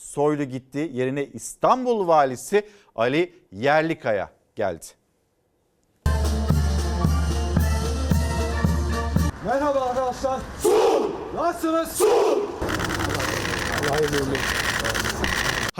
Soylu gitti. Yerine İstanbul valisi Ali Yerlikaya geldi. Merhaba arkadaşlar. Nasılsınız?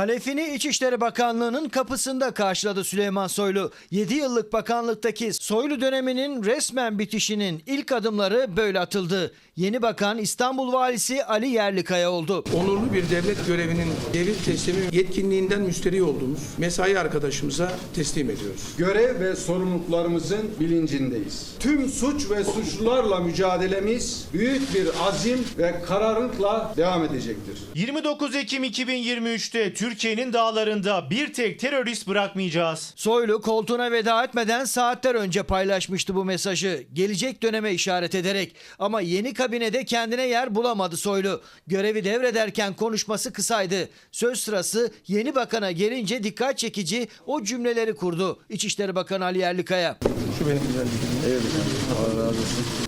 Halefini İçişleri Bakanlığı'nın kapısında karşıladı Süleyman Soylu. 7 yıllık bakanlıktaki Soylu döneminin resmen bitişinin ilk adımları böyle atıldı. Yeni bakan İstanbul Valisi Ali Yerlikaya oldu. onurlu bir devlet görevinin devir teslimi yetkinliğinden müsterih olduğumuz mesai arkadaşımıza teslim ediyoruz. görev ve sorumluluklarımızın bilincindeyiz. Tüm suç ve suçlularla mücadelemiz büyük bir azim ve kararlılıkla devam edecektir. 29 Ekim 2023'te Türkiye'nin dağlarında bir tek terörist bırakmayacağız. Soylu koltuğuna veda etmeden saatler önce paylaşmıştı bu mesajı. Gelecek döneme işaret ederek ama yeni kabinede kendine yer bulamadı Soylu. Görevi devrederken konuşması kısaydı. Söz sırası yeni bakana gelince dikkat çekici o cümleleri kurdu. İçişleri Bakanı Ali Yerlikaya.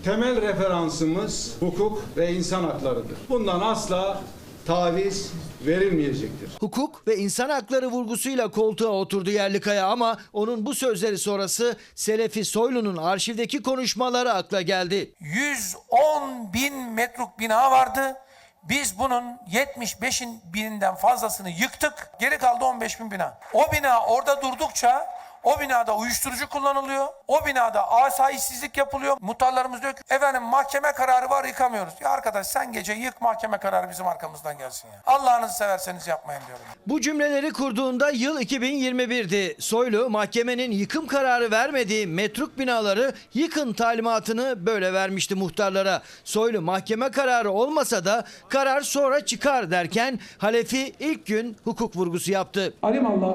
Temel referansımız hukuk ve insan haklarıdır. Bundan asla taviz verilmeyecektir. Hukuk ve insan hakları vurgusuyla koltuğa oturdu Yerlikaya ama onun bu sözleri sonrası Selefi Soylu'nun arşivdeki konuşmaları akla geldi. 110 bin metruk bina vardı. Biz bunun 75 bininden fazlasını yıktık. Geri kaldı 15 bin bina. O bina orada durdukça o binada uyuşturucu kullanılıyor. O binada asayişsizlik yapılıyor. Muhtarlarımız diyor ki efendim mahkeme kararı var yıkamıyoruz. Ya arkadaş sen gece yık mahkeme kararı bizim arkamızdan gelsin ya. Allah'ınızı severseniz yapmayın diyorum. Bu cümleleri kurduğunda yıl 2021'di. Soylu mahkemenin yıkım kararı vermediği metruk binaları yıkın talimatını böyle vermişti muhtarlara. Soylu mahkeme kararı olmasa da karar sonra çıkar derken Halefi ilk gün hukuk vurgusu yaptı. Alimallah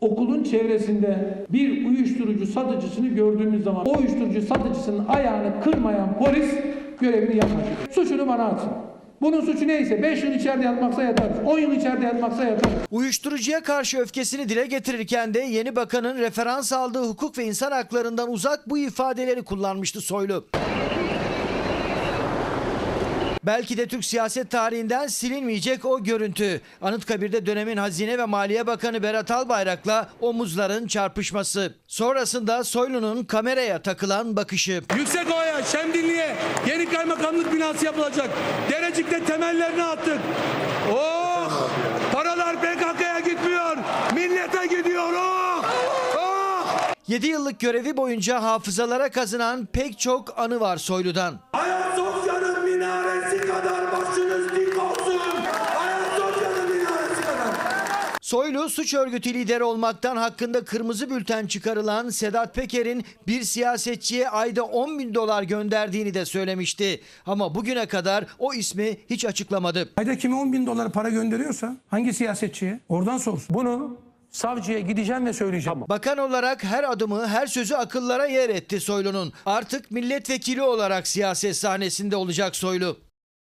okulun çevresinde bir uyuşturucu satıcısını gördüğümüz zaman o uyuşturucu satıcısının ayağını kırmayan polis görevini yapmış. Suçunu bana atsın. Bunun suçu neyse 5 yıl içeride yatmaksa yatarız. 10 yıl içeride yatmaksa yatarız. Uyuşturucuya karşı öfkesini dile getirirken de yeni bakanın referans aldığı hukuk ve insan haklarından uzak bu ifadeleri kullanmıştı Soylu. Belki de Türk siyaset tarihinden silinmeyecek o görüntü. Anıtkabir'de dönemin Hazine ve Maliye Bakanı Berat Albayrak'la omuzların çarpışması. Sonrasında Soylu'nun kameraya takılan bakışı. Yüksekova'ya, Şemdinli'ye yeni kaymakamlık binası yapılacak. Derecik'te temellerini attık. Oh! Paralar PKK'ya gitmiyor. Millete gidiyor. Oh! Oh! 7 yıllık görevi boyunca hafızalara kazınan pek çok anı var Soylu'dan. Kadar başınız dik olsun. Ayasofya'nın minaresi kadar. Soylu suç örgütü lideri olmaktan hakkında kırmızı bülten çıkarılan Sedat Peker'in bir siyasetçiye ayda 10 bin dolar gönderdiğini de söylemişti. Ama bugüne kadar o ismi hiç açıklamadı. Ayda kime 10 bin dolar para gönderiyorsa hangi siyasetçiye oradan sorsun. Bunu savcıya gideceğim ve söyleyeceğim. Bakan olarak her adımı, her sözü akıllara yer etti Soylu'nun. Artık milletvekili olarak siyaset sahnesinde olacak Soylu.